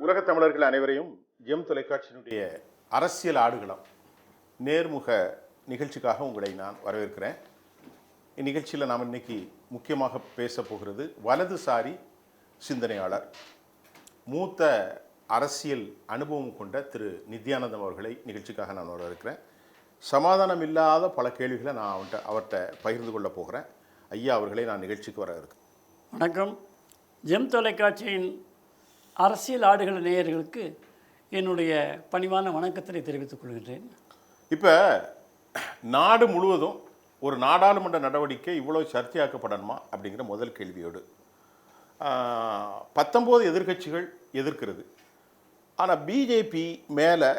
உலகத் தமிழர்கள் அனைவரையும் எம் தொலைக்காட்சியினுடைய அரசியல் ஆடுகளம் நேர்முக நிகழ்ச்சிக்காக உங்களை நான் வரவேற்கிறேன். இந்நிகழ்ச்சியில் நாம் இன்னைக்கு முக்கியமாக பேச போகிறது வலதுசாரி சிந்தனையாளர் மூத்த அரசியல் அனுபவம் கொண்ட திரு நித்யானந்தம் அவர்களை நிகழ்ச்சிக்காக நான் வரவேற்கிறேன். சமாதானம் இல்லாத பல கேள்விகளை நான் அவன்கிட்ட அவர்கிட்ட பகிர்ந்து கொள்ள போகிறேன். ஐயா அவர்களை நான் நிகழ்ச்சிக்கு வரவேற்கிறேன். வணக்கம். ஜெம் தொலைக்காட்சியின் அரசியல் ஆடுகள நேயர்களுக்கு என்னுடைய பணிவான வணக்கத்தினை தெரிவித்துக் கொள்கின்றேன். இப்போ நாடு முழுவதும் ஒரு நாடாளுமன்ற நடவடிக்கை இவ்வளோ சர்ச்சையாக்கப்படணுமா? அப்படிங்கிற முதல் கேள்வியோடு. பத்தொம்போது எதிர்க்கட்சிகள் எதிர்க்கிறது. ஆனால் பிஜேபி மேலே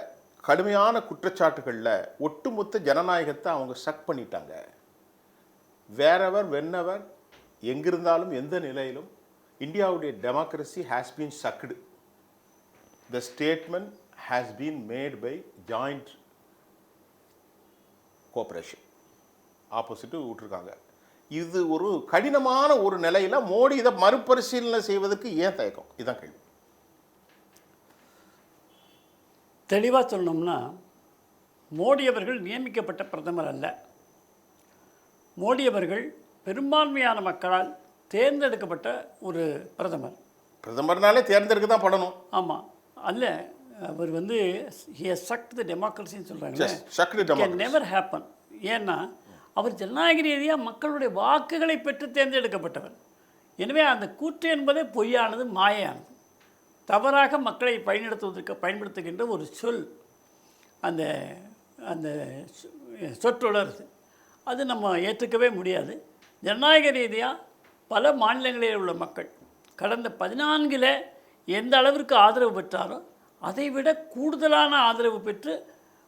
கடுமையான குற்றச்சாட்டுகளில் ஒட்டுமொத்த ஜனநாயகத்தை அவங்க சக் பண்ணிட்டாங்க. வேறவர் வென்னவர் எங்கிருந்தாலும் எந்த நிலையிலும் இந்தியாவுடைய democracy has been sucked the statement has been made by joint cooperation opposite விட்டுருக்காங்க. இது ஒரு கடினமான ஒரு நிலையில் மோடி இதை மறுபரிசீலனை செய்வதற்கு ஏன் தயக்கம்? இதுதான் கேள்வி. தெளிவாக சொல்லணும்னா மோடி அவர்கள் நியமிக்கப்பட்ட பிரதமர் அல்ல. மோடி அவர்கள் பெரும்பான்மையான மக்களால் தேர்ந்தெடுக்கப்பட்ட ஒரு பிரதமர். பிரதமர்னாலே தேர்ந்தெடுக்க தான் படணும். ஆமாம் அல்ல அவர் வந்து சக்ட் த டெமோக்ரஸின்னு சொல்கிறாங்க. நெவர் ஹேப்பன் ஏன்னா அவர் ஜனநாயக ரீதியாக மக்களுடைய வாக்குகளை பெற்று தேர்ந்தெடுக்கப்பட்டவர். எனவே அந்த கூற்று என்பதே பொய்யானது மாயானது தவறாக மக்களை பயன்படுத்துவதற்கு பயன்படுத்துகின்ற ஒரு சொல். அந்த அந்த சொற்றொடர். அது. நம்ம ஏற்றுக்கவே முடியாது. ஜனநாயக ரீதியாக பல மாநிலங்களில் உள்ள மக்கள் கடந்த பதினான்கில் எந்த அளவிற்கு ஆதரவு பெற்றாரோ அதை விட கூடுதலான ஆதரவு பெற்று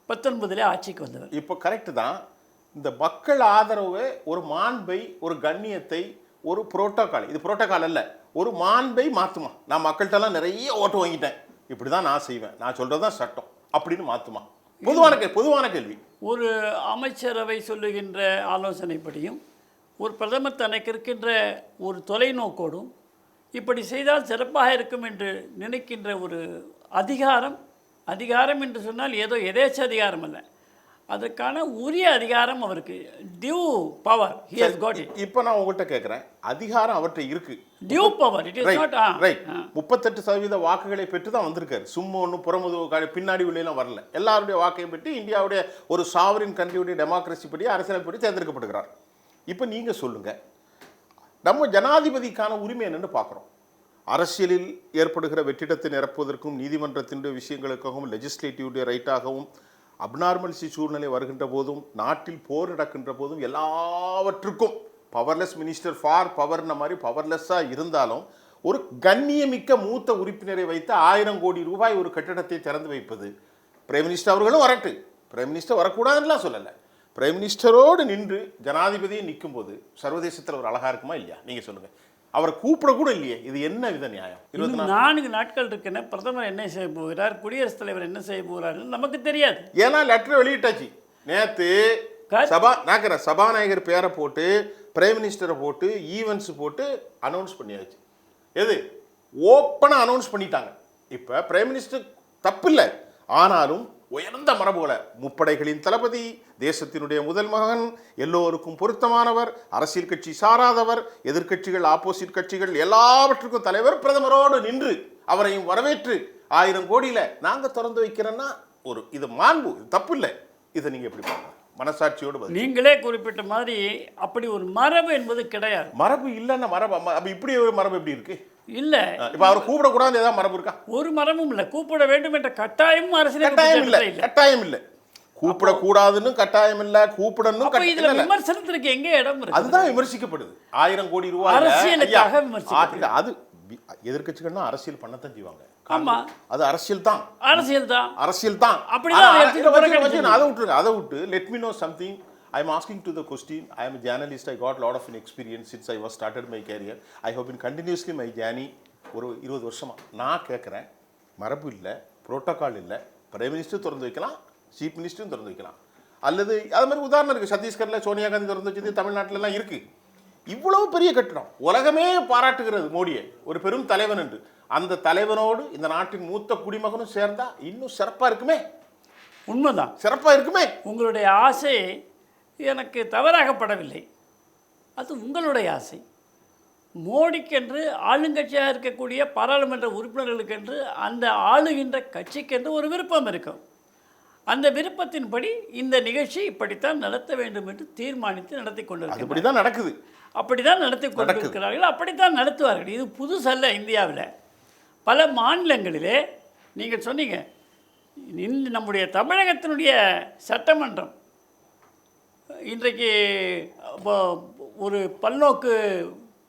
பத்தொன்பதில் ஆட்சிக்கு வந்தவர். இப்போ கரெக்டு தான். இந்த மக்கள் ஆதரவு ஒரு மாண்பை ஒரு கண்ணியத்தை ஒரு புரோட்டோகால் இது புரோட்டோகால் அல்ல. ஒரு மாண்பை மாற்றுமா நான் மக்கள்கிட்டலாம் நிறைய ஓட்டு வாங்கிட்டேன். இப்படி தான் நான் செய்வேன். நான் சொல்கிறது தான் சட்டம். அப்படின்னு மாற்றுமா பொதுவான கே பொதுவான கேள்வி. ஒரு அமைச்சரவை சொல்லுகின்ற ஆலோசனைப்படியும் ஒரு பிரதமர் தனக்கு இருக்கின்ற ஒரு தொலைநோக்கோடும் இப்படி செய்தால் சிறப்பாக இருக்கும் என்று நினைக்கின்ற ஒரு அதிகாரம் அதிகாரம் என்று சொன்னால் ஏதோ எதேச்ச அதிகாரம் அல்ல. அதற்கான உரிய அதிகாரம் அவருக்கு due power he has got it இப்போ நான் உங்கள்கிட்ட கேட்குறேன் அதிகாரம் அவர்கிட்ட இருக்கு. Due power it is not right முப்பத்தெட்டு சதவீத வாக்குகளை பெற்று தான் வந்திருக்காரு. சும்மா ஒன்றும் புறமுதுகு கா- பின்னாடி உள்ளேலாம் வரல. எல்லாருடைய வாக்கையும் பெற்று இந்தியாவுடைய ஒரு சாவரின் கண்ட்ரியுடைய டெமோக்ரஸி படி அரசியல் படி தேர்ந்தெடுக்கப்படுகிறார். இப்போ நீங்கள் சொல்லுங்கள் நம்ம ஜனாதிபதிக்கான உரிமை என்னென்னு பார்க்குறோம் அரசியலில் ஏற்படுகிற வெற்றிடத்தை நிரப்புவதற்கும் நீதிமன்றத்தினுடைய விஷயங்களுக்காகவும் லெஜிஸ்லேட்டிவ்டைய ரைட்டாகவும் அப்நார்மல்சி சூழ்நிலை வருகின்ற போதும் நாட்டில் போர் நடக்கின்ற போதும் எல்லாவற்றுக்கும் பவர்லெஸ் மினிஸ்டர் ஃபார் பவர்ன மாதிரி பவர்லெஸ்ஸாக இருந்தாலும் ஒரு கண்ணியமிக்க மூத்த உறுப்பினரை வைத்து ஆயிரம் கோடி ரூபாய் ஒரு கட்டிடத்தை திறந்து வைப்பது பிரைம் மினிஸ்டர் அவர்களும் வரட்டு. பிரைம் மினிஸ்டர் வரக்கூடாதுன்னுலாம் சொல்லலை. பிரைம் மினிஸ்டரோடு நின்று ஜனாதிபதியை நிற்கும்போது சர்வதேசத்தில் ஒரு அழகா இருக்குமா இல்லையா? நீங்கள் சொல்லுங்கள் அவரை கூப்பிட கூட இல்லையே. இது என்ன வித நியாயம்? இருபத்தி நான்கு நாட்கள் இருக்கின்ற பிரதமர் என்ன செய்ய போகிறார்? குடியரசுத் தலைவர் என்ன செய்ய போகிறார்னு நமக்கு தெரியாது. ஏன்னா லெட்டர் வெளியிட்டாச்சு. கா- சபா நாக்கிற சபாநாயகர் பேரை போட்டு பிரைம் மினிஸ்டரை போட்டு ஈவெண்ட்ஸ் போட்டு அனௌன்ஸ் பண்ணியாச்சு. எது? ஓப்பனாக அனௌன்ஸ் பண்ணிட்டாங்க. இப்போ பிரைம் மினிஸ்டர் தப்பு இல்லை ஆனாலும் உயர்ந்த மரபுகளை முப்படைகளின் தளபதி தேசத்தினுடைய முதல் மகன் எல்லோருக்கும் பொருத்தமானவர் அரசியல் கட்சி சாராதவர் எதிர்க்கட்சிகள் ஆப்போசிட் கட்சிகள் எல்லாவற்றுக்கும் தலைவர் பிரதமரோடு நின்று அவரையும் வரவேற்று ஆயிரம் கோடியில நாங்க திறந்து வைக்கிறோன்னா ஒரு இது மாண்பு இது தப்பு இல்லை இதை நீங்க எப்படி பார்க்கலாம் மனசாட்சியோடு நீங்களே குறிப்பிட்ட மாதிரி அப்படி ஒரு மரபு என்பது கிடையாது. மரபு இல்லைன்னா மரபு அப்ப இப்படி ஒரு மரபு எப்படி இருக்கு? இல்லை. இப்போ அவர் கூப்பிடக்கூடாது ஏதாவது மரபு இருக்கா? ஒரு மரமும் இல்லை. கூப்பிட வேண்டும் என்ற கட்டாயமும் அரசியல் கட்டாயம் இல்லை. கட்டாயம் இல்லை. கூப்பிடக்கூடாதுன்னு கட்டாயம் இல்லை. கூப்பிடணும் இதுல விமர்சனத்திற்கு எங்க இடம் இருக்கு அதுதான் விமர்சிக்கப்படுது. ஆயிரம் கோடி ரூபாய் அரசியலுக்காக விமர்சிக்கப்படுது. அது எதிர்க்கட்சிகள்னா அரசியல் பண்ணத்தான் செய்வாங்க. ஆமா. அது அரசியல் தான் அரசியல் தான் அரசியல் தான் அப்படிதான் அதை விட்டுருங்க. அதை விட்டு let me know something I am asking to the question I am journalist I got lot of in experience since I was started my career I have been continuously my journey ஒரு இருபது வருஷமா. நான் கேட்குறேன் மரபு இல்லை protocol இல்லை prime minister திறந்து வைக்கலாம் சீஃப் மினிஸ்டரும் திறந்து வைக்கலாம். அல்லது அது மாதிரி உதாரணம் இருக்குது சத்தீஸ்கரில் சோனியா காந்தி திறந்து வச்சது தமிழ்நாட்டுல எல்லாம் இருக்குது இவ்வளவு பெரிய கட்டிடம். உலகமே பாராட்டுகிறது மோடியை. ஒரு பெரும் தலைவன் என்று. அந்த தலைவனோடு இந்த நாட்டின் மூத்த குடிமகனும் சேர்ந்தா இன்னும் சிறப்பா இருக்குமே. உண்மைதான். சிறப்பா இருக்குமே. உங்களுடைய ஆசை எனக்கு தவறாகப்படவில்லை. அது உங்களுடைய ஆசை. மோடிக்கென்று ஆளுங்கட்சியாக இருக்கக்கூடிய பாராளுமன்ற உறுப்பினர்களுக்கென்று அந்த ஆளுகின்ற கட்சிக்கென்று ஒரு விருப்பம் இருக்கும். அந்த விருப்பத்தின்படி இந்த நிகழ்ச்சி இப்படித்தான் நடத்த வேண்டும் என்று தீர்மானித்து நடத்தி கொண்டிருக்கிறார். அதுபடிதான் நடக்குது. அப்படித்தான் நடத்தி கொண்டிருக்கிறார்கள். அப்படித்தான் நடத்துவார்கள். இது புதுசல்ல இந்தியாவில். பல மாநிலங்களிலே நீங்கள் சொன்னீங்க நம்முடைய தமிழகத்தினுடைய சட்டமன்றம் இன்றைக்கு ஒரு பல்நோக்கு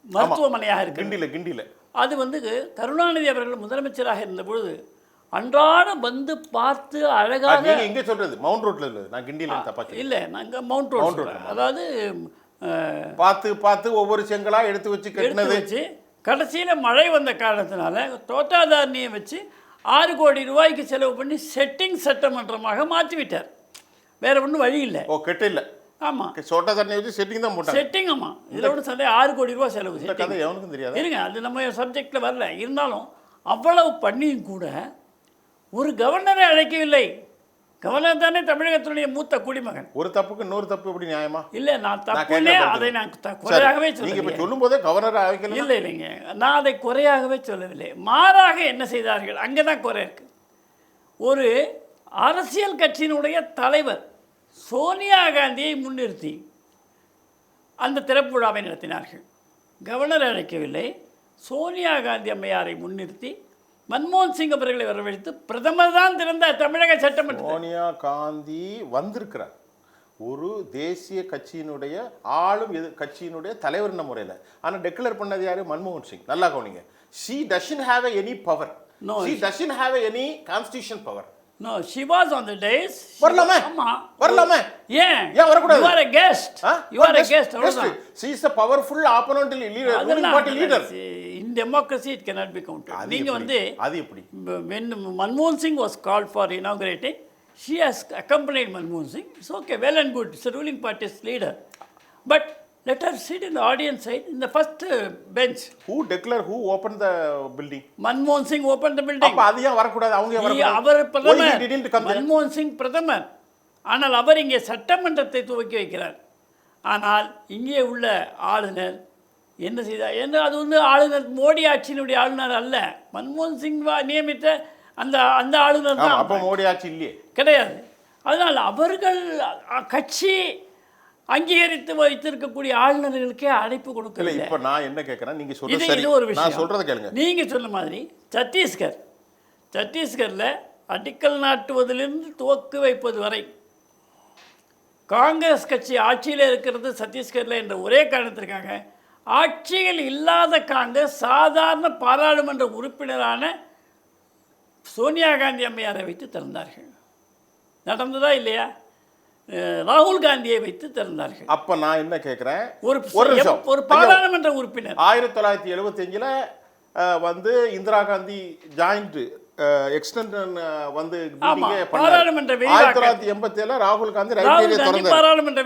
மருத்துவமனையாக இருக்கு கிண்டில கிண்டில அது வந்து கருணாநிதி அவர்கள் முதலமைச்சராக இருந்த பொழுது அன்றாடம் வந்து பார்த்து அழகாக எங்க சொல்றது மவுண்ட் ரோட்ல இல்ல நான் கிண்டில தப்பா. இல்லை நாங்கள் மவுண்ட் ரோட். அதாவது பார்த்து பார்த்து ஒவ்வொரு செங்கலா எடுத்து வச்சு கட்டினது. வச்சு கடைசியில் மழை வந்த காரணத்தினால தோட்டாதாரணியை வச்சு ஆறு கோடி ரூபாய்க்கு செலவு பண்ணி செட்டிங் சட்டமன்றமாக மாற்றி விட்டார் வேற ஒன்றும் வழி இல்லை. ஓ கெட்ட இல்ல ஆமாம் சோட்டா தண்ணி வச்சு செட்டிங் தான் போட்டாங்க. செட்டிங் ஆமாம் ஒன்றும் சந்தை ஆறு கோடி ரூபாய் செலவு. இந்த. கதை எவனுக்கும் தெரியாது. இருங்க அது நம்ம சப்ஜெக்டில் வரல. இருந்தாலும் அவ்வளவு பண்ணியும் கூட ஒரு கவர்னரை அழைக்கவில்லை. கவர்னர் தானே தமிழகத்தினுடைய மூத்த குடிமகன். ஒரு தப்புக்கு இன்னொரு தப்பு எப்படி நியாயமா? இல்லை நான் கேட்கறது. அதை நான் குறையாகவே நீங்க இப்ப சொல்லுங்க சொல்லும் போதே கவர்னர் அழைக்கல இல்லை இல்லைங்க. நான் அதை குறையாகவே சொல்லவில்லை. மாறாக என்ன செய்தார்கள்? அங்கே தான் குறை இருக்கு. ஒரு அரசியல் கட்சியினுடைய தலைவர் சோனியா காந்தியை முன்னிறுத்தி அந்த திறப்பு விழாவை நடத்தினார்கள். கவர்னர் அழைக்கவில்லை. சோனியா காந்தி அம்மையாரை முன்னிறுத்தி மன்மோகன் சிங் அவர்களை வரவழைத்து பிரதமர் தான் திறந்த தமிழக சட்டமன்ற சோனியா காந்தி வந்திருக்கிறார். ஒரு தேசிய கட்சியினுடைய ஆளும் எது கட்சியினுடைய தலைவர் முறையில்? ஆனா டெக்ளேர் பண்ணது யாரு? மன்மோகன் சிங். நல்லா கவனிங்க. She doesn't have any power she doesn't have any constitution power no she was on the dais வரலாமே? ஆமா வரலாமே? ஏன் ஏன் வரக்கூடாது? You are a guest you are a guest அவ்வளவுதான் she is powerful opponent leader ruling அதெல்லாம் party leader in democracy it cannot be counted அது நீங்க? வந்து அது எப்படி when மன்மோகன் Singh was called for inaugurating she has accompanied மன்மோகன் Singh okay well and good it's a ruling party's leader but let her sit in the audience side in the first uh, bench. Who declare who opened the building? மன்மோகன் Singh opened the building. அப்ப அது ஏன் வரக்கூடாது அவங்க ஏன் he- வரக்கூடாது. அவர் Why he பிரதமர் didn't come there? மன்மோகன் சிங் பிரதமர். ஆனால் அவர் இங்கே சட்டமன்றத்தை துவக்கி வைக்கிறார். ஆனால் இங்கே உள்ள ஆளுநர் என்ன செய்தார்? என்று அது வந்து ஆளுநர் மோடி ஆட்சியினுடைய ஆளுநர் அல்ல. மன்மோகன் சிங் வா- நியமித்த அந்த அந்த ஆளுநர் ஆமா, தான். அப்ப மோடி ஆட்சி இல்லையே. கிடையாது. அதனால் அவர்கள் அ, கட்சி அங்கீகரித்து வைத்திருக்கக்கூடிய ஆளுநர்களுக்கே அழைப்பு இல்ல கொடுக்கவில்லை இப்ப நான் என்ன கேக்குறேன் நீங்க இது சொல்றது இது ஒரு விஷயம். சொல்றத கேளுங்க. நீங்க சொன்ன மாதிரி சத்தீஸ்கர் சத்தீஸ்கர்ல அடிக்கல் நாட்டுவதிலிருந்து துவக்கு வைப்பது வரை காங்கிரஸ் கட்சி ஆட்சியில் இருக்கிறது சத்தீஸ்கரில் என்ற ஒரே காரணத்திற்காக ஆட்சியில் இல்லாத காங்கிரஸ் சாதாரண பாராளுமன்ற உறுப்பினரான சோனியா காந்தி அம்மையாரை வைத்து திறந்தார்கள். நடந்ததா இல்லையா? ராகுல் காந்தியை வைத்து திறந்தார்கள். அப்ப நான் என்ன கேக்குறேன்? ஒரு ஒரு பாராளுமன்ற உறுப்பினர். ஆயிரத்தி தொள்ளாயிரத்தி எழுபத்தஞ்சில் வந்து இந்திரா காந்தி ஜாயிண்ட் எக்ஸ்டென்ஷன் வந்து. பாராளுமன்ற. ஆயிரத்தி தொள்ளாயிரத்தி எண்பத்தி ஏழுல ராகுல் காந்தி திறந்தார். பாராளுமன்ற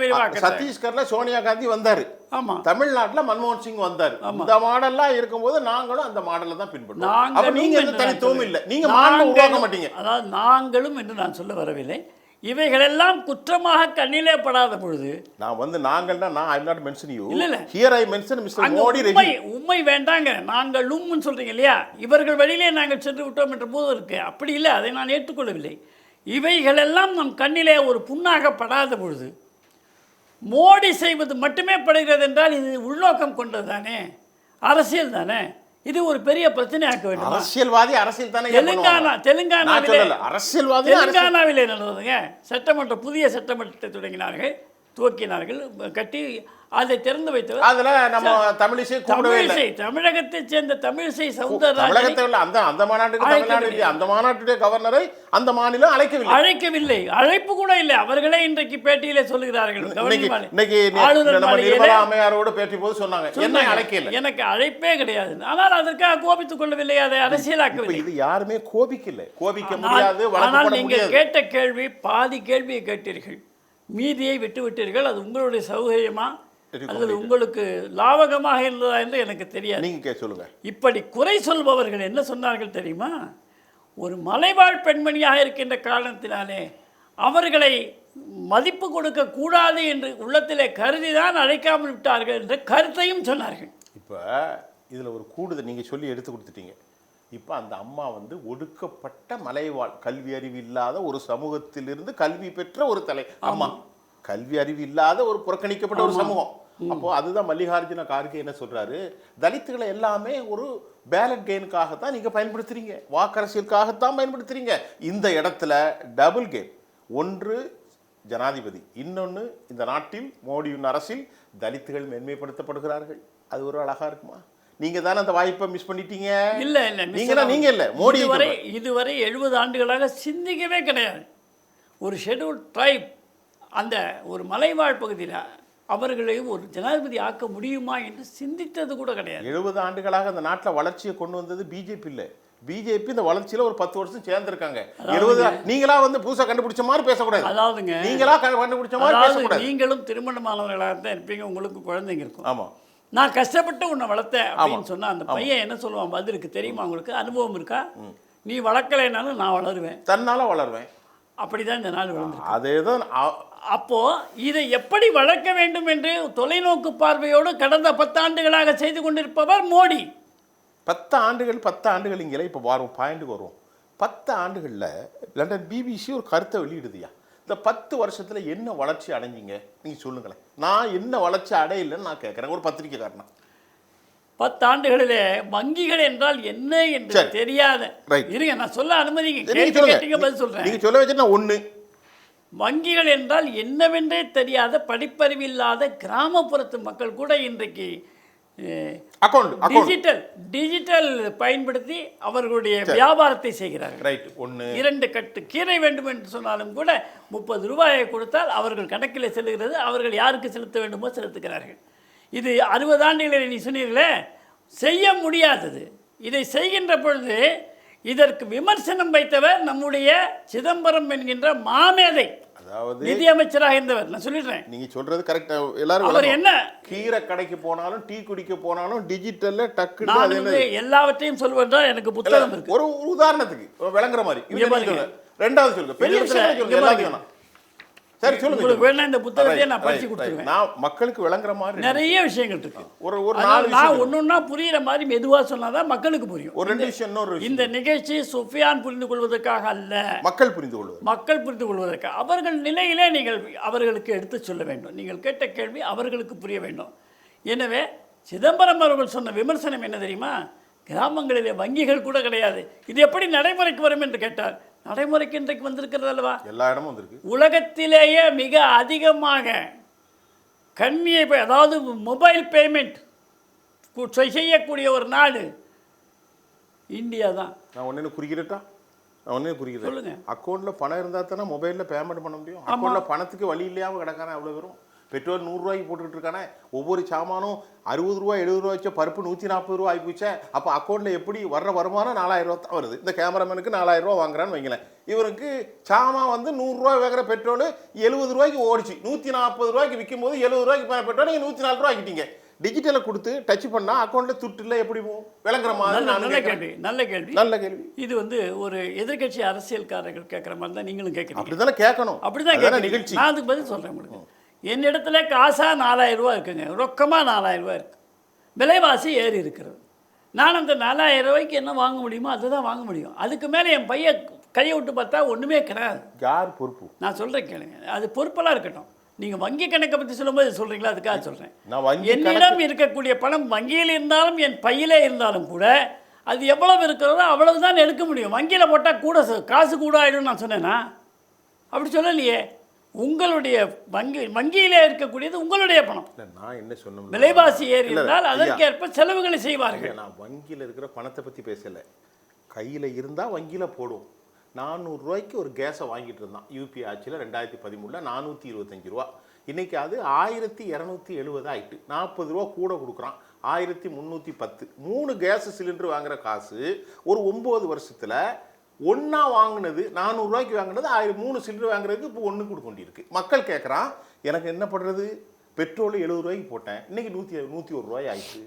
சத்தீஸ்கர்ல சோனியா காந்தி வந்தாரு. ஆமா. தமிழ்நாட்டுல மன்மோகன் சிங் வந்தார். இந்த மாடல்லாம் இருக்கும்போது நாங்களும் அந்த மாடலை தான் பின்பற்றுவோம் அப்ப நீங்க தனித்துவம் இல்ல. நீங்க மாடல் உருவாக்க மாட்டீங்க. அதாவது நாங்களும் என்று நான் சொல்ல வரவில்லை. இவைகளெல்லாம் குற்றமாக கண்ணிலே படாத பொழுது நான் வந்து நாங்கள்னா நான் ஐ நாட் மென்ஷன் யூ இல்ல, இல்ல. Here I mention mister Modi உண்மை உண்மை வேண்டாங்க. நாங்களும் சொல்றீங்க இல்லையா? இவர்கள் வழியிலே நாங்கள் சென்று விட்டோம் என்ற போது இருக்கு. அப்படி இல்லை அதை நான் ஏற்றுக்கொள்ளவில்லை. இவைகளெல்லாம் நம் கண்ணிலே ஒரு புண்ணாக படாத பொழுது மோடி செய்வது மட்டுமே படுகிறது என்றால் இது உள்நோக்கம் கொண்டது தானே அரசியல் தானே? இது ஒரு பெரிய பிரச்சனையாக்க வேண்டும்? அரசியல்வாதி அரசியல் தானே தெலுங்கானா தெலுங்கானாவிலே சொல்லல. அரசியல்வாதி அரசியல் தெலுங்கானாவிலே நடந்ததுங்க சட்டமன்ற புதிய சட்டமன்றத்தை தொடங்கினார்கள். துவக்கினார்கள். கட்டி அதை திறந்து வைத்தவர். அதுல நம்ம தமிழிசை தமிழிசை தமிழகத்தைச் சேர்ந்த தமிழிசை சவுந்தரராஜனை அந்த அந்த மாநாட்டுக்கு தமிழ்நாடு அந்த மாநாட்டுடைய கவர்னரை அந்த மாநிலம் அழைக்கவில்லை. அழைக்கவில்லை. அழைப்பு கூட இல்லை. அவர்களே இன்றைக்கு பேட்டியிலே சொல்லுகிறார்கள். இன்னைக்கு நம்ம நிர்மலா அம்மையாரோட பேட்டி போது சொன்னாங்க. என்ன அழைக்கல எனக்கு அழைப்பே கிடையாது. ஆனால் அதற்காக கோபித்துக் கொள்ளவில்லை. அதை அரசியலாக்கவில்லை. இது யாருமே கோபிக்கல. கோபிக்க முடியாது ஆனால் நீங்கள் கேட்ட கேள்வி பாதி கேள்வியை கேட்டீர்கள். மீதியை விட்டு விட்டீர்கள் அது உங்களுடைய சௌகரியமா? அல்லது உங்களுக்கு. லாவகமாக இருந்ததா என்று எனக்கு தெரியாது. நீங்க கே சொல்லுங்க. இப்படி குறை சொல்பவர்கள் என்ன சொன்னார்கள் தெரியுமா? ஒரு மலைவாழ் பெண்மணியாக இருக்கின்ற காரணத்தினாலே அவர்களை மதிப்பு கொடுக்க கூடாது என்று உள்ளத்திலே கருதிதான் அழைக்காமல் விட்டார்கள் என்ற கருத்தையும் சொன்னார்கள். இப்போ இதில் ஒரு கூடுதல் நீங்கள் சொல்லி எடுத்து கொடுத்துட்டீங்க. இப்போ அந்த அம்மா வந்து ஒடுக்கப்பட்ட மலைவாழ் கல்வி அறிவு இல்லாத ஒரு சமூகத்திலிருந்து கல்வி பெற்ற ஒரு தலை. அம்மா கல்வி அறிவு இல்லாத ஒரு புறக்கணிக்கப்பட்ட ஒரு சமூகம். அப்போ அதுதான் மல்லிகார்ஜுன கார்கே என்ன சொல்றாரு? தலித்துகளை எல்லாமே ஒரு பேலட் கெயினுக்காக தான் நீங்க பயன்படுத்துறீங்க. வாக்கரசியலுக்காகத்தான் பயன்படுத்துறீங்க. இந்த இடத்துல டபுள் கேம் ஒன்று ஜனாதிபதி இன்னொன்று இந்த நாட்டில் மோடியின் அரசில் தலித்துகள் மேன்மைப்படுத்தப்படுகிறார்கள். அது ஒரு அழகா இருக்குமா? நீங்க தானே அந்த வாய்ப்பை மிஸ் பண்ணிட்டீங்க? இல்ல இல்ல நீங்க நீங்க இல்ல மோடி இதுவரை இதுவரை எழுபது ஆண்டுகளாக சிந்திக்கவே கிடையாது. ஒரு ஷெட்யூல் ட்ரைப் அந்த ஒரு மலைவாழ் பகுதியில் அவர்களை ஒரு ஜனாதிபதி ஆக்க முடியுமா என்று சிந்தித்தது கூட கிடையாது. எழுபது ஆண்டுகளாக அந்த நாட்டில் வளர்ச்சியை கொண்டு வந்தது பிஜேபி இல்ல. பிஜேபி இந்த வளர்ச்சியில ஒரு பத்து வருஷம் சேர்ந்திருக்காங்க. எழுபது நீங்களா வந்து புதுசா கண்டுபிடிச்ச மாதிரி பேசக்கூடாது. அதாவதுங்க. நீங்களா கண்டுபிடிச்ச மாதிரி பேசக்கூடாது. நீங்களும் திருமணமானவர்களாக தான் இருப்பீங்க உங்களுக்கு குழந்தைங்க இருக்கும். ஆமா. நான் கஷ்டப்பட்டு உன்னை வளர்த்தேன் அப்படின்னு சொன்னா அந்த பையன் என்ன சொல்லுவான்? பதிலுக்கு தெரியுமா உங்களுக்கு? அனுபவம் இருக்கா? நீ வளர்க்கலைனாலும் நான் வளருவேன். தன்னால வளருவேன். அப்படிதான் இந்த நாள் வளர்ந்து அதேதான் அ- அப்போ இதை எப்படி வளர்க்க வேண்டும் என்று தொலைநோக்கு பார்வையோடு கடந்த பத்தாண்டுகளாக செய்து கொண்டிருப்பவர் மோடி. பத்து ஆண்டுகள் பத்து ஆண்டுகள் இங்கே இப்போ வரும் பாயிண்ட்டுக்கு வருவோம். பத்து ஆண்டுகளில் லண்டன் பிபிசி ஒரு கருத்தை வெளியிடுதுயா இந்த பத்து வருஷத்துல என்ன வளர்ச்சி அடைஞ்சீங்க? நீங்க சொல்லுங்களேன். நான் என்ன வளர்ச்சி அடையலைன்னு நான் கேட்குறேன். ஒரு பத்திரிக்கைக்காரனா? பத்தாண்டுகளிலே வங்கிகள் என்றால் என்ன என்று. தெரியாத. இருங்க நான் சொல்ல அனுமதிங்க பதில் சொல்ல வச்சு நான் ஒண்ணு. வங்கிகள் என்றால் என்னவென்றே தெரியாத படிப்பறிவில்லாத கிராமப்புறத்து மக்கள் கூட இன்றைக்கு அக்கௌண்ட் டிஜிட்டல் டிஜிட்டல் பயன்படுத்தி அவர்களுடைய வியாபாரத்தை செய்கிறார்கள். ரைட் ஒண்ணு. இரண்டு கட்டு கீரை வேண்டும் என்று சொன்னாலும் கூட முப்பது ரூபாயை கொடுத்தால் அவர்கள் கணக்கில் செல்லுகிறது. அவர்கள் யாருக்கு செலுத்த வேண்டுமோ செலுத்துகிறார்கள். இது அறுபது ஆண்டுகளில் நீ சொன்னீர்களே செய்ய முடியாதது. இதை செய்கின்ற பொழுது இதற்கு விமர்சனம் வைத்தவர் நம்முடைய சிதம்பரம் என்கின்ற மாமேதை. அதாவது நிதி அமைச்சராக இருந்தவர். நான் சொல்லிடுறேன். நீங்க சொல்றது கரெக்டா எல்லாரும் அவர். என்ன? கீரை கடைக்கு போனாலும் டீ குடிக்க போனாலும் டிஜிட்டல்ல டக்குன்னு நான் வந்து எல்லாவற்றையும் சொல்வதால் எனக்கு புத்தகம் இருக்கு. ஒரு உதாரணத்துக்கு விளங்குற மாதிரி. ரெண்டாவது சொல்லுங்க. பெரிய விஷயம் எல்லாத்தையும். சரி சொல்லுங்க உங்களுக்கு. வேணா இந்த புத்தகத்தையே நான் படிச்சு. கொடுத்துருவேன். நான் மக்களுக்கு விளங்குற மாதிரி நிறைய விஷயங்கள் இருக்கு. ஒரு ஒரு நாலு நான் ஒன்னொன்னா புரியுற மாதிரி மெதுவா சொன்னாதான் மக்களுக்கு புரியும். ஒரு ரெண்டு விஷயம் இன்னொரு இந்த நிகழ்ச்சி சுஃபியான் புரிந்து கொள்வதற்காக அல்ல. மக்கள் புரிந்து கொள்வது. மக்கள் புரிந்து கொள்வதற்கு அவர்கள் நிலையிலே நீங்கள் அவர்களுக்கு எடுத்து சொல்ல வேண்டும். நீங்கள் கேட்ட கேள்வி அவர்களுக்கு புரிய வேண்டும். எனவே சிதம்பரம் அவர்கள் சொன்ன விமர்சனம் என்ன தெரியுமா? கிராமங்களிலே வங்கிகள் கூட கிடையாது. இது எப்படி நடைமுறைக்கு வரும் என்று கேட்டார். நடைமுறைக்கு இன்றைக்கு வந்திருக்கிறது அல்லவா? எல்லா இடமும் வந்திருக்கு. உலகத்திலேயே மிக அதிகமாக கண்ணியை அதாவது மொபைல் பேமெண்ட் செய்யக்கூடிய ஒரு நாடு இந்தியா தான். நான் ஒன்னு குறிக்கிறட்டா நான் ஒன்னே குறிக்கிறேன் சொல்லுங்க. அக்கௌண்ட்ல பணம் இருந்தா தானே மொபைல்ல பேமெண்ட் பண்ண முடியும்? அக்கௌண்ட்ல பணத்துக்கு வழி இல்லாம கிடக்கானே அவ்வளவு வரும் பெட்ரோல் நூறுரூவாய்க்கு போட்டுக்கிட்டு இருக்கானே ஒவ்வொரு சாமானும் அறுபது ரூபா எழுபது ரூபா வச்ச பருப்பு நூற்றி நாற்பது ரூபா ஆகி போச்சே. அப்போ அக்கௌண்ட்டில் எப்படி வர்ற வருமானம் நாலாயிரம் ரூபா தான் வருது. இந்த கேமராமேனுக்கு நாலாயிரம் ரூபா வாங்குறான்னு வைங்களேன். இவருக்கு சாமான் வந்து நூறுரூவா வைக்கிற பெட்ரோல் எழுபது ரூபாய்க்கு ஓடிச்சு. நூற்றி நாற்பது ரூபாய்க்கு விற்கும் போது எழுபது ரூபாய்க்கு போன பெட்ரோல் நீங்கள் நூற்றி நாலு ரூபா ஆக்கிட்டீங்க டிஜிட்டலை கொடுத்து டச் பண்ணா அக்கௌண்ட்டில் துட்டுல எப்படி போகும்? விளங்குற மாதிரி நல்ல கேள்வி நல்ல கேள்வி. நல்ல கேள்வி. இது வந்து ஒரு எதிர்க்கட்சி அரசியல்காரர்கள் கேட்குற மாதிரி தான் நீங்களும் கேட்குறீங்க அப்படிதானே கேட்கணும். அப்படிதான் அதுதானே கேட்குறீங்க நிகழ்ச்சி. நான் அதுக்கு பதில் சொல்கிறேன் உங்களுக்கு. என்னிடத்துல காசா நாலாயிரம் ரூபாய் இருக்குங்க. ரொக்கமாக நாலாயிரம் ரூபாய் இருக்கு. விலைவாசி ஏறி இருக்கிறது. நான் அந்த நாலாயிரம் ரூபாய்க்கு என்ன வாங்க முடியுமோ அதை தான் வாங்க முடியும். அதுக்கு மேலே என் பையன் கையை விட்டு பார்த்தா ஒன்றுமே கிடையாது. யார் பொறுப்பு? நான் சொல்கிறேன் கேளுங்க. அது பொறுப்பெல்லாம் இருக்கட்டும். நீங்கள் வங்கி கணக்கை பற்றி சொல்லும்போது சொல்கிறீங்களா அதுக்காக சொல்கிறேன் என்னிடம் இருக்கக்கூடிய பணம் வங்கியில் இருந்தாலும் என் பையிலே இருந்தாலும் கூட அது எவ்வளவு இருக்கிறதோ அவ்வளவு தான் எடுக்க முடியும். வங்கியில் போட்டால் கூட காசு கூட ஆயிடும் நான் சொன்னேனா? அப்படி சொல்லலையே. உங்களுடைய வங்கி வங்கியிலே இருக்கக்கூடியது உங்களுடைய பணம். நான் என்ன சொன்னோம் விலைவாசி ஏறி இருந்தால். அதற்கேற்ப செலவுகளை செய்வார்கள். நான் வங்கியில் இருக்கிற பணத்தை பற்றி பேசலை. கையில் இருந்தால் வங்கியில் போடும். நானூறு ரூபாய்க்கு ஒரு கேஸை வாங்கிட்டு இருந்தான். யூபி ஆட்சியில் ரெண்டாயிரத்தி பதிமூணில் நானூற்றி இருபத்தஞ்சு ரூபா. இன்னைக்கு அது ஆயிரத்தி இரநூத்தி எழுபது ஆயிட்டு. நாற்பது ரூபா கூட கொடுக்குறான். ஆயிரத்தி முந்நூற்றி பத்து. மூணு கேஸ் சிலிண்டர் வாங்குற காசு ஒரு ஒம்பது வருஷத்தில் ஒன்றா வாங்கினது நானூறுரூவாய்க்கு வாங்கினது ஆயிரம் மூணு சிலிண்டர் வாங்குறதுக்கு இப்போ ஒன்று கொடுக்க வேண்டியிருக்கு. மக்கள் கேட்குறான் எனக்கு என்ன பண்ணுறது பெட்ரோல் எழுபது ரூபாய்க்கு போட்டேன். இன்றைக்கி நூற்றி நூற்றி ஒரு ரூபாய் ஆயிடுச்சு.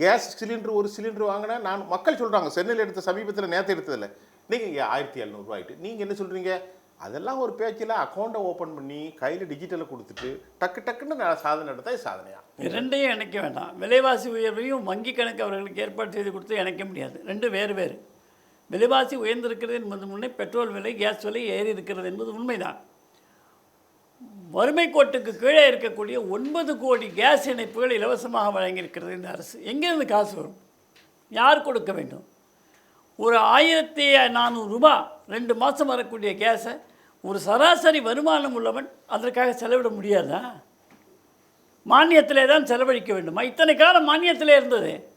கேஸ் சிலிண்டர் ஒரு சிலிண்டர் வாங்கினேன். நான் மக்கள் சொல்கிறாங்க சென்னையில் எடுத்த சமீபத்தில் நேற்று எடுத்ததில்ல நீங்கள் ஆயிரத்தி எழுநூறுவா ஆயிட்டு. நீங்கள் என்ன சொல்கிறீங்க அதெல்லாம் ஒரு பேச்சில் அக்கௌண்ட்டை ஓப்பன் பண்ணி கையில் டிஜிட்டலை கொடுத்துட்டு டக்கு டக்குன்னு நான் சாதனை எடுத்தால் இது சாதனையா? இரண்டையும் இணைக்க வேண்டாம். விலைவாசி உயர்வையும் வங்கி கணக்கு அவர்களுக்கு ஏற்பாடு செய்து கொடுத்து இணைக்க முடியாது. ரெண்டு வேறு வேறு. விலைவாசி உயர்ந்திருக்கிறது என்பது முன்னே பெட்ரோல் விலை கேஸ் விலை ஏறி இருக்கிறது என்பது உண்மைதான். வறுமை கோட்டுக்கு கீழே இருக்கக்கூடிய ஒன்பது கோடி கேஸ் இணைப்புகள் இலவசமாக வழங்கியிருக்கிறது இந்த அரசு. எங்கேருந்து காசு வரும்? யார் கொடுக்க வேண்டும்? ஒரு ஆயிரத்தி நானூறு ரூபா ரெண்டு மாதம் வரக்கூடிய கேஸை ஒரு சராசரி வருமானம் உள்ளவன் அதற்காக செலவிட முடியாதா? மானியத்திலே தான் செலவழிக்க வேண்டுமா? இத்தனை காலம் மானியத்திலே இருந்தது.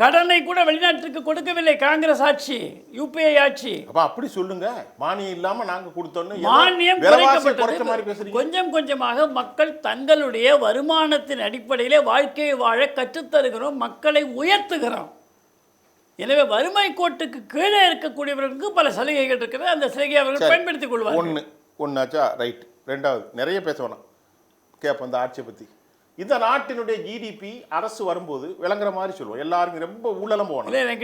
கடனை கூட வெளிநாட்டிற்கு கொடுக்கவில்லை காங்கிரஸ் ஆட்சி யூபிஐ ஆட்சி. அப்ப அப்படி சொல்லுங்க. மானியம் இல்லாம நாங்க கொடுத்தோன்னு ஏதோ மானியம் குறைக்கப்பட்டது. கொஞ்சம் கொஞ்சமாக மக்கள் தங்களுடைய வருமானத்தின் அடிப்படையிலே வாழ்க்கையை வாழ கற்றுத்தருகிறோம் மக்களை உயர்த்துகிறோம். எனவே வறுமை கோட்டுக்கு கீழே இருக்கக்கூடியவர்களுக்கு பல சலுகைகள் இருக்கிறது. அந்த சலுகையை அவர்கள் பயன்படுத்திக் கொள்வார்கள். ஒன்று ஒன்றாச்சா ரைட். ரெண்டாவது நிறைய பேச வேணாம். கேட்போம் இந்த ஆட்சியை பற்றி இந்த நாட்டினுடைய ஜிடிபி அரசு வரும்போது விளங்குற மாதிரி சொல்லுவோம். எல்லாரும் ரொம்ப ஊழலம் போகணும் ஏழரை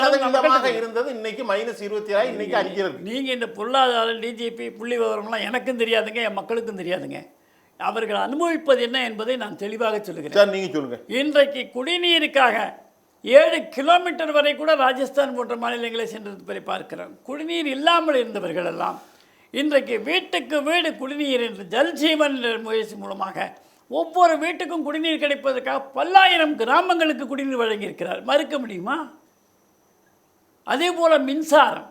சதவீதமாக. இருந்தது. இன்னைக்கு மைனஸ் இருபத்தி ஆறு இன்னைக்கு இருக்கு நீங்க இந்த பொருளாதார டிஜிபி புள்ளி விவரம்லாம் எனக்கும் தெரியாதுங்க என் மக்களுக்கும் தெரியாதுங்க. அவர்கள் அனுபவிப்பது என்ன என்பதை நான் தெளிவாக சொல்லுகிறேன். சார் நீங்க சொல்லுங்க. இன்றைக்கு குடிநீருக்காக ஏழு கிலோமீட்டர் வரை கூட ராஜஸ்தான் போன்ற மாநிலங்களை சென்றது பார்க்கிறோம். குடிநீர் இல்லாமல் இருந்தவர்கள் எல்லாம் இன்றைக்கு வீட்டுக்கு வீடு குடிநீர் என்று ஜல்ஜீவன் முயற்சி மூலமாக ஒவ்வொரு வீட்டுக்கும் குடிநீர் கிடைப்பதற்காக பல்லாயிரம் கிராமங்களுக்கு குடிநீர் வழங்கியிருக்கிறார். மறுக்க முடியுமா? அதே போல் மின்சாரம்.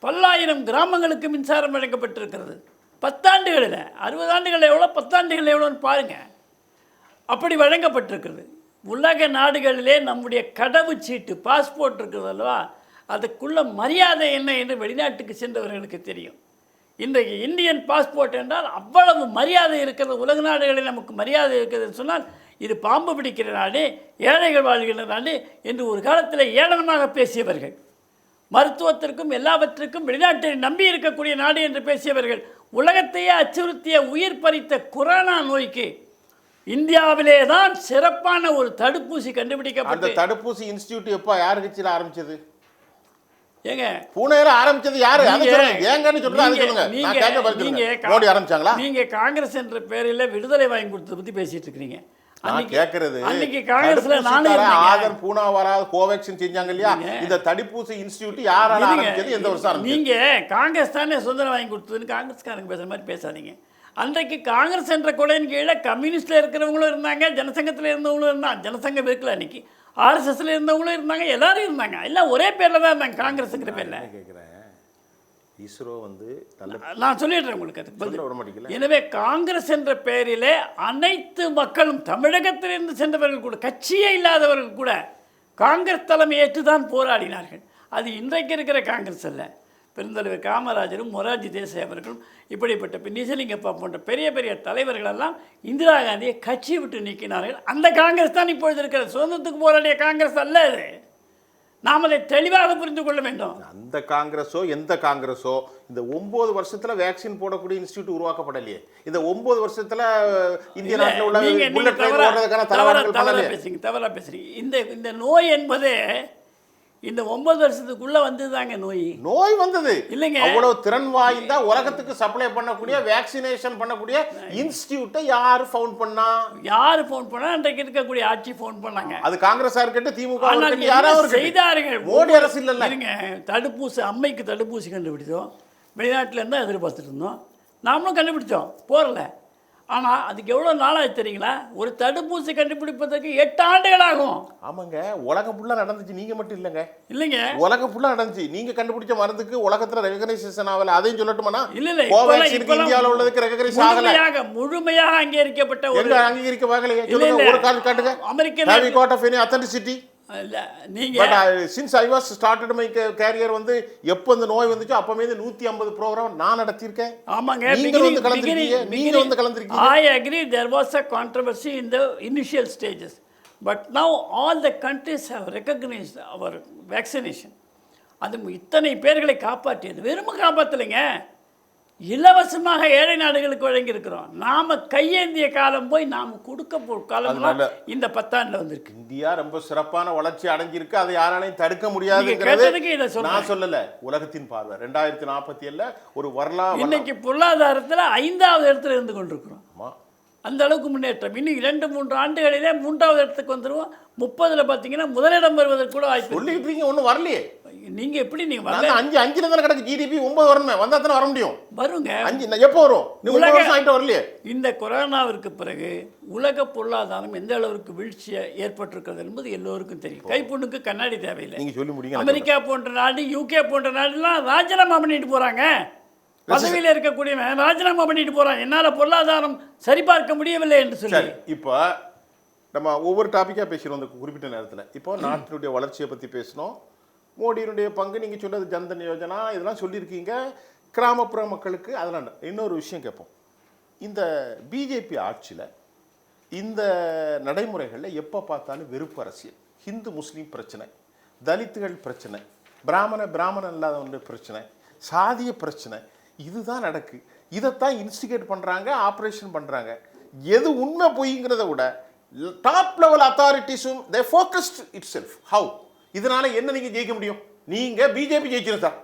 பல்லாயிரம் கிராமங்களுக்கு மின்சாரம் வழங்கப்பட்டிருக்கிறது. பத்தாண்டுகளில் அறுபது ஆண்டுகள் எவ்வளோ பத்தாண்டுகள் எவ்வளோன்னு பாருங்கள் அப்படி வழங்கப்பட்டிருக்கிறது. உலக நாடுகளிலே நம்முடைய கடவுச்சீட்டு பாஸ்போர்ட் இருக்குது அல்லவா? அதுக்குள்ள மரியாதை என்ன என்று வெளிநாட்டுக்கு சென்றவர்களுக்கு தெரியும். இன்றைக்கு இந்தியன் பாஸ்போர்ட் என்றால் அவ்வளவு மரியாதை இருக்கிறது. உலக நாடுகளில் நமக்கு மரியாதை இருக்கிறதுன்னு சொன்னால் இது பாம்பு பிடிக்கிற நாடு ஏழைகள் வாழ்கிற நாடு என்று ஒரு காலத்தில் ஏளனமாக பேசியவர்கள். மருத்துவத்திற்கும் எல்லாவற்றிற்கும் வெளிநாட்டை நம்பி இருக்கக்கூடிய நாடு என்று பேசியவர்கள் உலகத்தையே அச்சுறுத்திய உயிர் பறித்த கொரோனா நோய்க்கு இந்தியாவிலே தான் சிறப்பான ஒரு தடுப்பூசி கண்டுபிடிக்கப்பட்ட தடுப்பூசி இன்ஸ்டியூட் எப்போ யார் கட்சியில் ஆரம்பிச்சது? ஏங்க? பூனேல ஆரம்பிச்சது யாரு? ஏங்கன்னு சொல்லுங்க அதை நீங்க- நீங்க- மோடி ஆரம்பிச்சாங்களா? நீங்க காங்கிரஸ் என்ற பேரில் விடுதலை வாங்கி கொடுத்ததை பத்தி பேசிட்டு அன்னைக்கு- கேட்கறது. ஆதர் பூனா வராது கோவேக்சின் செஞ்சாங்க இல்லையா? இந்த தடுப்பூசி இன்ஸ்டிடியூட் யாரால. ஆரம்பிச்சது? எந்த வருஷம் நீங்க காங்கிரஸ் தானே சுதந்திரம் வாங்கி கொடுத்ததுன்னு காங்கிரஸ்காரங்க பேசுற மாதிரி பேசாதீங்க. அன்றைக்கு காங்கிரஸ் என்ற கொடையின் கீழே கம்யூனிஸ்ட்ல இருக்கிறவங்களும் இருந்தாங்க ஜனசங்கத்தில் இருந்தவங்களும் இருந்தாங்க. ஜனசங்கம் இருக்கல அன்னைக்கு. ஆர்எஸ்எஸ்ல இருந்தவங்களும் இருந்தாங்க எல்லாரும் இருந்தாங்க. எல்லாம் ஒரே பேர்ல தான் இருந்தாங்க காங்கிரஸுங்கிற பேர்ல. கேட்குறேன் இஸ்ரோ வந்து நான் சொல்லிடுறேன் உங்களுக்கு அதுக்கு எனவே காங்கிரஸ் என்ற பெயரிலே அனைத்து மக்களும் தமிழகத்திலிருந்து சென்றவர்கள் கூட கட்சியே இல்லாதவர்கள் கூட காங்கிரஸ் தலைமை ஏற்று தான் போராடினார்கள். அது இன்றைக்கு இருக்கிற காங்கிரஸ் அல்ல. பெருந்தலைவர் காமராஜரும் மொரார்ஜி தேசாய் அவர்களும் இப்படிப்பட்ட பி- நிஜலிங்கப்பா போன்ற பெரிய பெரிய தலைவர்கள் எல்லாம் இந்திரா காந்தியை கட்சியை விட்டு நீக்கினார்கள். அந்த காங்கிரஸ் தான் இப்பொழுது இருக்கிற சுதந்திரத்துக்கு போராடிய காங்கிரஸ் அல்ல அது. நாம் அதை தெளிவாக புரிந்து கொள்ள வேண்டும். அந்த காங்கிரஸோ எந்த காங்கிரஸோ இந்த ஒன்பது வருஷத்துல வேக்சின் போடக்கூடிய இன்ஸ்டிடியூட் உருவாக்கப்படலையே. இந்த ஒன்பது வருஷத்துல இந்திய நாட்டில் உள்ள நீங்க- நீங்க புல்லட் ட்ரெயின் தவறா- ஓடுறதுக்கான தவறா- தளவாடங்கள் தவறா பண்ணலையே. பேசுறீங்க தவறா பேசுறீங்க. இந்த இந்த நோய் என்பதே இந்த ஒன்பது வருஷத்துக்குள்ள வந்ததுதாங்க நோய். நோய் வந்தது. இல்லைங்க. அவ்வளவு திறன் வாய்ந்த உலகத்துக்கு சப்ளை பண்ணக்கூடிய வேக்சினேஷன் பண்ணக்கூடிய இன்ஸ்டிடியூட்டை யாரு ஃபவுண்ட் பண்ணா? யார் ஃபோன் பண்ணா? அன்றைக்கு இருக்கக்கூடிய ஆட்சி ஃபோன் பண்ணாங்க. அது காங்கிரஸா இருக்கட்டும் திமுக யாராவது செய்தார்கள்? மோடி அரசு இல்லைல்ல. இருங்க. தடுப்பூசி அம்மைக்கு தடுப்பூசி கண்டுபிடிச்சோம் வெளிநாட்டில் இருந்தால் எதிர்பார்த்துட்டு இருந்தோம். நாமளும் கண்டுபிடிச்சோம் போறல. ஆனால் அதுக்கு எவ்வளோ நாளாச்சு தெரியுங்களா? ஒரு தடுப்பூசி கண்டுபிடிப்பதற்கு எட்டு ஆண்டுகள் ஆகும் ஆமாங்க உலகம் ஃபுல்லா நடந்துச்சு. நீங்க மட்டும் இல்லைங்க. இல்லைங்க. உலகம் ஃபுல்லா நடந்துச்சு. நீங்க கண்டுபிடிச்ச மருந்துக்கு உலகத்துல ரெகனைசேஷன் ஆகல. அதையும் சொல்லட்டுமாண்ணா? இல்ல இல்ல கோவேக்சினுக்கு இந்தியாவில் உள்ளதுக்கு ரெகனைஸ் ஆகல. முழுமையாக அங்கீகரிக்கப்பட்ட ஒரு அங்கீகரிக்க வாங்கலையே. ஒரு கால் காட்டுங்க. அமெரிக்க have you got of any authenticity இல்ல நீங்க but since I was started my career வந்து எப்போ இந்த நோய் வந்துச்சோ அப்பவே இந்த நூத்தி ஐம்பது ப்ரோக்ராம் நான் நடத்தியிருக்கேன். ஆமாங்க நீங்க beginning- வந்து கலந்துருக்கீங்க beginning- நீங்க beginning- வந்து கலந்துருக்கீங்க agree there was a controversy in the initial stages. But now all the countries have recognized our vaccination. அது இத்தனை பேர்களை காப்பாற்றியது. வெறும் காப்பாற்றலைங்க இலவசமாக ஏழை நாடுகளுக்கு வழங்கி இருக்கிறோம் நாம கையேந்திய காலம் போய் நாம கொடுக்க போ காலம் இந்த பத்தாண்டுல வந்திருக்கு. இந்தியா ரொம்ப சிறப்பான வளர்ச்சி அடைஞ்சிருக்கு. அதை யாராலையும் தடுக்க சொல்றேன். நான் சொல்லல. உலகத்தின் பார்வை. ரெண்டாயிரத்தி நாற்பத்தி ஏழுல ஒரு வரலாறு இன்னைக்கு பொருளாதாரத்துல ஐந்தாவது இடத்துல இருந்து கொண்டிருக்கிறோம். அந்த அளவுக்கு முன்னேற்றம். இன்னும் இரண்டு மூன்று ஆண்டுகளிலே மூன்றாவது இடத்துக்கு வந்துருவோம். முப்பதுல பார்த்தீங்கன்னா முதலிடம் வருவதற்கு கூட வாய்ப்பு. சொல்லிட்டு இருக்கீங்க ஒன்றும் வரலையே. நீங்க எப்படி நீங்க நான் வரல? அஞ்சு அஞ்சுல தானே கிடக்கு. ஜிடிபி ஒன்பது வரணுமே. வந்தா தானே வர முடியும். வருங்க. அஞ்சு எப்போ வரும்? உலக- ஆகிட்ட வரலையே. இந்த கொரோனாவிற்கு பிறகு உலக பொருளாதாரம் எந்த அளவிற்கு வீழ்ச்சி ஏற்பட்டிருக்கிறது என்பது எல்லோருக்கும் தெரியும். கைப்புண்ணுக்கு கண்ணாடி தேவையில்லை. நீங்க சொல்லி முடியுங்க அமெரிக்கா போன்ற நாடு யூகே போன்ற நாடுலாம் ராஜினாமா பண்ணிட்டு போறாங்க. பதவியில் இருக்கக்கூடியவன் ராஜினாமா பண்ணிட்டு போறான். என்னால பொருளாதாரம் சரிபார்க்க முடியவில்லை என்று சொல்லி. இப்போ நம்ம ஒவ்வொரு டாப்பிக்காக பேசுகிறோம் அந்த குறிப்பிட்ட நேரத்தில். இப்போ நாட்டினுடைய வளர்ச்சியை பற்றி பேசினோம் மோடியினுடைய பங்கு நீங்கள் சொன்னது ஜன்தன் யோஜனா இதெல்லாம் சொல்லியிருக்கீங்க. கிராமப்புற மக்களுக்கு அதெல்லாம். இன்னொரு விஷயம் கேட்போம். இந்த பிஜேபி ஆட்சியில் இந்த நடைமுறைகளில் எப்போ பார்த்தாலும் வெறுப்பு அரசியல். ஹிந்து முஸ்லீம் பிரச்சனை தலித்துகள் பிரச்சனை பிராமண பிராமணன் இல்லாதவனுடைய பிரச்சனை சாதிய பிரச்சனை இதுதான் நடக்கு. இதைத்தான் இன்ஸ்டிகேட் பண்ணுறாங்க ஆப்ரேஷன் பண்ணுறாங்க எது உண்மை பொய்ங்கிறத விட டாப் லெவல் அத்தாரிட்டிஸும் they focused itself how இதனால் என்ன நீங்கள் ஜெயிக்க முடியும்? நீங்கள் பிஜேபி ஜெயிச்சிடும் சார்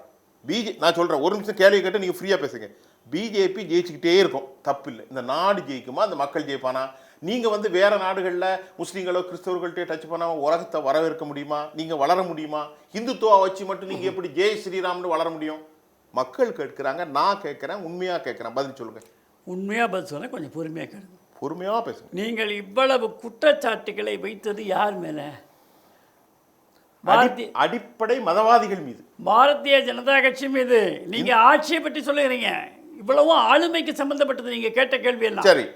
பிஜே நான் சொல்கிறேன் ஒரு நிமிஷம் கேள்வி கேட்டு நீங்கள் ஃப்ரீயாக பேசுங்க. பிஜேபி ஜெயிச்சுக்கிட்டே இருக்கும். தப்பு இல்லை. இந்த நாடு ஜெயிக்குமா? அந்த மக்கள் ஜெயிப்பானா? நீங்கள் வந்து வேறு நாடுகளில் முஸ்லீம்களோ கிறிஸ்தவர்கள்ட்டே டச் பண்ணாமல் உலகத்தை வரவேற்க முடியுமா? நீங்கள் வளர முடியுமா? இந்துத்துவா வச்சு மட்டும் நீங்கள் எப்படி ஜெய் ஸ்ரீராம்னு வளர முடியும்? மக்கள் கேட்குறாங்க நான் கேட்குறேன் உண்மையாக கேட்குறேன் பதில் சொல்லுங்க. உண்மையா பதில் சொன்னா கொஞ்சம் பொறுமையா கேளுங்க. பொறுமையாக பேசுங்க. நீங்கள் இவ்வளவு குற்றச்சாட்டுகளை வைத்தது யார் மேல? பாரதிய அடிப்படை மதவாதிகள் மீது. பாரதிய ஜனதா கட்சி மீது. நீங்க ஆட்சியை பற்றி சொல்லுகிறீங்க. இவ்வளவும் ஆளுமைக்கு சம்பந்தப்பட்டது நீங்க கேட்ட கேள்வி எல்லாம். சரி.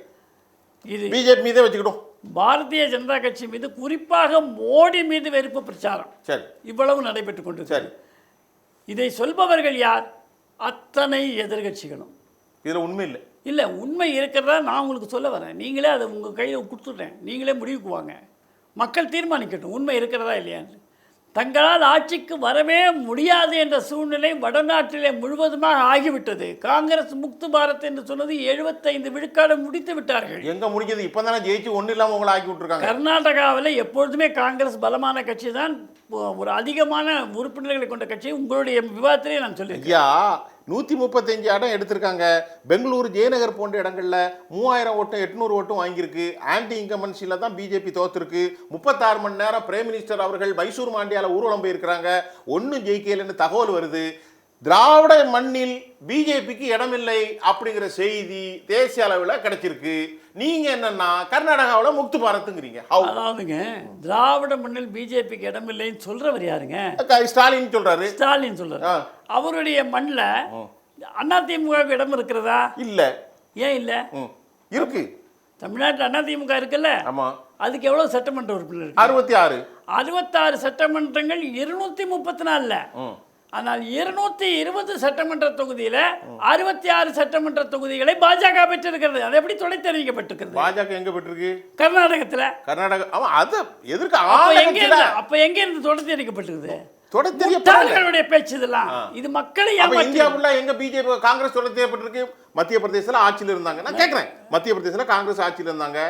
இது பிஜேபி மீதே வச்சுக்கிடும் பாரதிய ஜனதா கட்சி மீது குறிப்பாக மோடி மீது வெறுப்பு பிரச்சாரம். சரி. இவ்வளவு நடைபெற்றுக் கொண்டு சரி. இதை சொல்பவர்கள் யார்? அத்தனை எதிர்கட்சிகளும். இதில் உண்மை இல்லை. இல்லை உண்மை இருக்கிறதா நான் உங்களுக்கு சொல்ல வரேன். நீங்களே அதை உங்கள் கையில் கொடுத்துட்றேன். நீங்களே முடிவுக்கு வாங்க. மக்கள் தீர்மானிக்கட்டும். உண்மை இருக்கிறதா இல்லையான்னு தங்களால் ஆட்சிக்கு வரவே முடியாது என்ற சூழ்நிலை வடநாட்டிலே முழுவதுமாக ஆகிவிட்டது. காங்கிரஸ் முக்து பாரத் என்று சொன்னது எழுபத்தைந்து விழுக்காடு முடித்து விட்டார்கள். எங்க முடிஞ்சது? இப்போ தானே ஜெயிச்சு ஒன்றும் இல்லாமல் உங்களை ஆக்கி விட்டுருக்காங்க. கர்நாடகாவில் எப்பொழுதுமே காங்கிரஸ் பலமான கட்சி தான். ஒரு அதிகமான உறுப்பினர்களை கொண்ட கட்சி. உங்களுடைய விவாதத்திலே நான் சொல்லியிருக்கேன். நூற்றி முப்பத்தஞ்சு இடம் எடுத்திருக்காங்க. பெங்களூர் ஜெயநகர் போன்ற இடங்களில் மூவாயிரம் ஓட்டும் எட்நூறு ஓட்டும் வாங்கியிருக்கு. ஆன்டி இன்கமன்சியில் தான் பிஜேபி தோத்துருக்கு. முப்பத்தாறு மணி நேரம் பிரைம் மினிஸ்டர் அவர்கள் மைசூர் மாண்டியாவில் ஊர்வலம் போயிருக்கிறாங்க. ஒன்றும் ஜெயிக்கலன்னு தகவல் வருது. திராவிட மண்ணில் பிஜேபிக்கு இடமில்லை அப்படிங்கிற செய்தி தேசிய அளவில் கிடைச்சிருக்கு. நீங்க என்னன்னா கர்நாடகாவில் முக்து பாரத்துங்கிறீங்க அதாவதுங்க திராவிட மண்ணில் பிஜேபிக்கு இடமில்லைன்னு சொல்றவர் யாருங்க? ஸ்டாலின் சொல்றாரு. ஸ்டாலின் சொல்றாரு. ஆ. அவருடைய மண்ணில் அதிமுகவுக்கு இடம் இருக்கிறதா? இல்ல. ஏன் இல்லை? இருக்கு. தமிழ்நாட்டில் அதிமுக இருக்குல்ல? ஆமா. அதுக்கு எவ்வளோ சட்டமன்ற உறுப்பினர் அறுபத்தி ஆறு. அறுபத்தாறு சட்டமன்றங்கள் இருநூத்தி முப்பத்தி நாலில். ஆனால் இருநூத்தி இருபது சட்டமன்ற தொகுதியில அறுபத்தி ஆறு சட்டமன்ற தொகுதிகளை பாஜக பெற்றிருக்கிறது. அது எப்படி தொலைத்தறிவிக்கப்பட்டிருக்கிறது பாஜக எங்க பெற்றிருக்கு? கர்நாடகத்துல. கர்நாடகா ஆமா அது ஆள எங்க இருந்து அப்ப எங்க இருந்து தொலைத்தறிவிக்கப்பட்டிருக்குது தொட தெரியப்படல முட்டாள்களுடைய பேச்சு இதெல்லாம் இது மக்களை அப்ப ஏமாற்றி இந்தியா ஃபுல்லா எங்க பிஜேபி காங்கிரஸ் தொட தேவைப்பட்டிருக்கு மத்திய பிரதேசல ஆட்சியில இருந்தாங்க. நான் கேக்குறேன். மத்திய பிரதேசல காங்கிரஸ் ஆட்சியில இருந்தாங்க.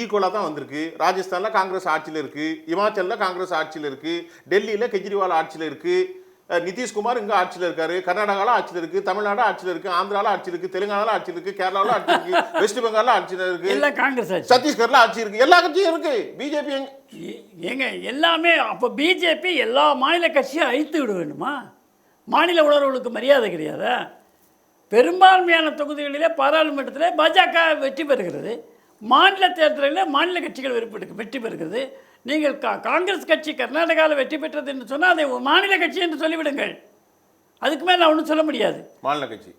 ஈக்குவலா தான் வந்திருக்கு. ராஜஸ்தான்ல காங்கிரஸ் ஆட்சியில இருக்கு. இமாச்சல்ல காங்கிரஸ் ஆட்சியில இருக்கு. டெல்லியில கெஜ்ரிவால் ஆட்சியில இருக்கு. அஹ் நிதிஷ்குமார் இங்க ஆட்சியில இருக்காரு. கர்நாடகால ஆட்சியில இருக்கு. தமிழ்நாடு ஆட்சியில இருக்கு. ஆந்திரால ஆட்சி இருக்கு. தெலுங்கானால ஆட்சி இருக்கு. கேரளால ஆட்சி இருக்கு. வெஸ்ட் பெங்கால்ல ஆட்சியில இருக்கு. எல்லாம் காங்கிரஸ் சத்தீஸ்கர்ல ஆட்சி இருக்கு. எல்லா கட்சியும் இருக்கு. பிஜேபி ஏங்க எல்லாமே அப்போ பிஜேபி எல்லா மாநில கட்சியும் அழித்து விட வேண்டுமா? மாநில உணர்வுகளுக்கு மரியாதை கிடையாதா? பெரும்பான்மையான தொகுதிகளிலே பாராளுமன்றத்தில் பாஜக வெற்றி பெறுகிறது. மாநில தேர்தலில் மாநில கட்சிகள் வெற்றி பெறுகிறது. நீங்கள் கா காங்கிரஸ் கட்சி கர்நாடகாவில் வெற்றி பெற்றது என்று சொன்னால் அதை மாநில கட்சி என்று சொல்லிவிடுங்கள். அதுக்கு மேலே ஒன்றும் சொல்ல முடியாது. மாநில கட்சி.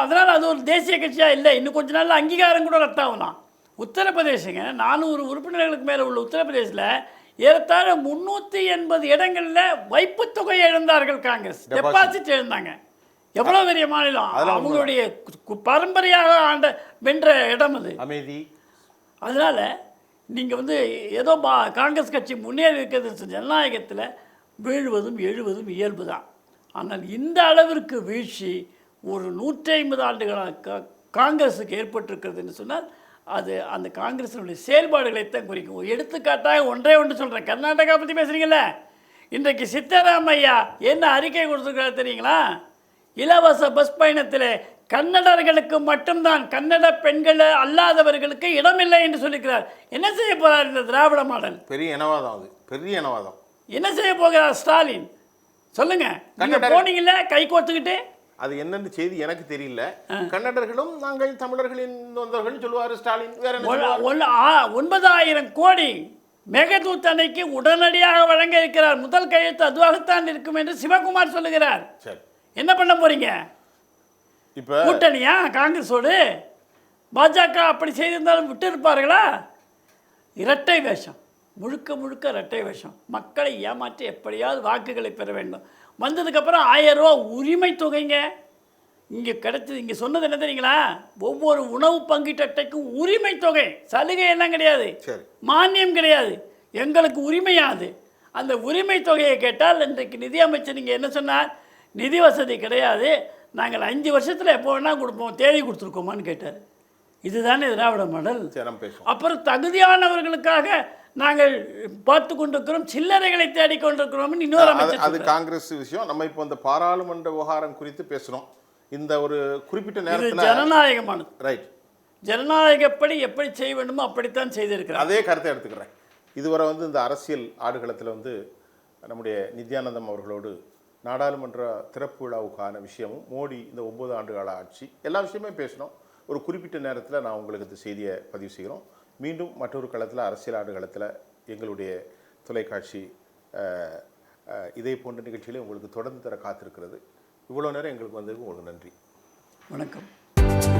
அதனால் அது ஒரு தேசிய கட்சியாக இல்லை. இன்னும் கொஞ்ச நாள்ல அங்கீகாரம் கூட ரத்தாகலாம் உத்தரப்பிரதேசங்க நானூறு உறுப்பினர்களுக்கு மேலே உள்ள உத்தரப்பிரதேசில் ஏறத்தாழ முந்நூற்றி எண்பது இடங்களில் வைப்புத் தொகையை இழந்தார்கள் காங்கிரஸ். டெபாசிட். இழந்தாங்க. எவ்வளோ பெரிய மாநிலம்? அவங்களுடைய பரம்பரையாக ஆண்ட வென்ற இடம் அது. அமைதி. அதனால் நீங்கள் வந்து ஏதோ பா காங்கிரஸ் கட்சி முன்னேறி இருக்கிறது ஜனநாயகத்தில் வீழ்வதும் எழுவதும் இயல்பு தான் ஆனால் இந்த அளவிற்கு வீழ்ச்சி ஒரு நூற்றி ஐம்பது ஆண்டுகளாக கா- காங்கிரஸுக்கு ஏற்பட்டிருக்கிறதுன்னு சொன்னால் அது அந்த காங்கிரஸினுடைய செயல்பாடுகளைத்தான் குறிக்கும். எடுத்துக்காட்டாக ஒன்றே ஒன்று சொல்கிறேன் கர்நாடகா பற்றி பேசுகிறீங்களே இன்றைக்கு சித்தராமையா என்ன அறிக்கை கொடுத்துருக்கிறார் தெரியுங்களா? இலவச பஸ் பயணத்தில் கன்னடர்களுக்கு மட்டும்தான் கன்னட பெண்கள் அல்லாதவர்களுக்கு இடமில்லை என்று சொல்லிக்கிறார். என்ன செய்ய போறார் இந்த திராவிட மாடல்? பெரிய இனவாதம் அது பெரிய இனவாதம். என்ன செய்ய போகிறார் ஸ்டாலின்? சொல்லுங்க. நீங்க கன்னடர்- போனீங்கல்ல கை கோத்துக்கிட்டு அது என்னன்னு செய்தி எனக்கு தெரியல. கன்னடர்களும் நாங்கள் தமிழர்களின் வந்தவர்கள் சொல்லுவாரு ஸ்டாலின். வேற ஒன்பதாயிரம் கோடி மெகதூத் அணைக்கு உடனடியாக வழங்க இருக்கிறார். முதல் கையெழுத்து அதுவாகத்தான் இருக்கும் என்று சிவகுமார் சொல்லுகிறார். சரி. என்ன பண்ண போறீங்க? இப்ப கூட்டணியா? காங்கிரஸோடு? பாஜக அப்படி செய்திருந்தாலும் விட்டு இருப்பார்களா இரட்டை வேஷம். முழுக்க முழுக்க இரட்டை வேஷம். மக்களை ஏமாற்றி எப்படியாவது வாக்குகளை பெற வேண்டும். வந்ததுக்கப்புறம் ஆயிரம் ரூபா உரிமை தொகைங்க. இங்கே கிடைச்சது இங்கே சொன்னது என்ன தெரியுங்களா? ஒவ்வொரு உணவு பங்கீட்டு அட்டைக்கும் உரிமை தொகை. சலுகை எல்லாம் கிடையாது. மானியம் கிடையாது. எங்களுக்கு உரிமையாது அந்த உரிமை தொகையை கேட்டால் இன்றைக்கு நிதியமைச்சர் நீங்கள் என்ன சொன்னார்? நிதி வசதி கிடையாது. நாங்கள் அஞ்சு வருஷத்தில் எப்போ வேணால் கொடுப்போம் தேதி கொடுத்துருக்கோமான்னு கேட்டார். இதுதானே திராவிட மாடல். அப்புறம் தகுதியானவர்களுக்காக நாங்கள் பார்த்து கொண்டிருக்கிறோம் சில்லறைகளை தேடிக் கொண்டிருக்கிறோம் இன்னொரு அமைச்சர் அது. காங்கிரஸ் விஷயம். நம்ம இப்போ இந்த பாராளுமன்ற விவகாரம் குறித்து பேசுறோம். இந்த ஒரு குறிப்பிட்ட நேரத்துல ஜனநாயகமானது. ரைட் ஜனநாயகப்படி எப்படி செய்ய வேண்டுமோ அப்படித்தான் செய்திருக்கிறார். அதே கருத்தை எடுத்துக்கிறேன். இதுவரை வந்து இந்த அரசியல் ஆடுகளத்தில் வந்து நம்முடைய நித்யானந்தம் அவர்களோடு நாடாளுமன்ற திறப்பு விழாவுக்கான விஷயமும் மோடி இந்த ஒம்பது ஆண்டு கால ஆட்சி எல்லா விஷயமே பேசினோம். ஒரு குறிப்பிட்ட நேரத்தில் நான் உங்களுக்கு இந்த செய்தியை பதிவு செய்கிறோம். மீண்டும் மற்றொரு களத்தில் அரசியல் ஆண்டு களத்தில் எங்களுடைய தொலைக்காட்சி இதே போன்ற நிகழ்ச்சிகளை உங்களுக்கு தொடர்ந்து தர காத்திருக்கிறது. இவ்வளோ நேரம் எங்களுக்கு வந்ததுக்கு உங்களுக்கு நன்றி. வணக்கம்.